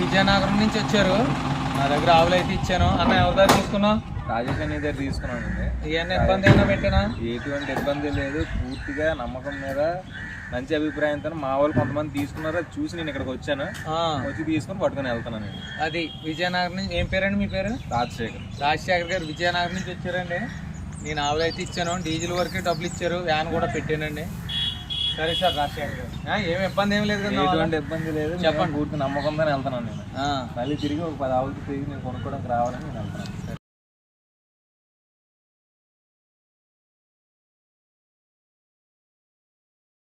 విజయనగరం నుంచి వచ్చారు. నా దగ్గర ఆవులు అయితే ఇచ్చాను. అన్న ఎవరి దగ్గర తీసుకున్నావు? రాజేష్ అనే దగ్గర తీసుకున్నానండి ఇవన్నీ ఇబ్బంది ఏమైనా పెట్టానా? ఎటువంటి ఇబ్బంది లేదు. పూర్తిగా నమ్మకం మీద మంచి అభిప్రాయంతో మా వాళ్ళు కొంతమంది తీసుకున్నారు అది చూసి నేను ఇక్కడికి వచ్చాను. వచ్చి తీసుకుని పట్టుకొని వెళ్తున్నాను నేను అది విజయనగరం నుంచి ఏం పేరండి మీ పేరు? రాజశేఖర్. రాజశేఖర్ గారు విజయనగరం నుంచి వచ్చారండి. నేను ఆవులు అయితే ఇచ్చాను. డీజిల్ వరకే డబ్బులు ఇచ్చారు. వ్యాన్ కూడా పెట్టానండి. సరే సార్ రాజశేఖర్ గారు ఆ, ఏం ఇబ్బంది ఏం లేదు కదా ఎటువంటి ఇబ్బంది లేదు. చెప్పండి. చెప్పండి. పూర్తి నమ్మకంతో వెళ్తున్నాను నేను. మళ్ళీ తిరిగి ఒక పది ఆవులకి తిరిగి నేను కొనుక్కోవడానికి రావాలని నేను వెళ్తున్నాను.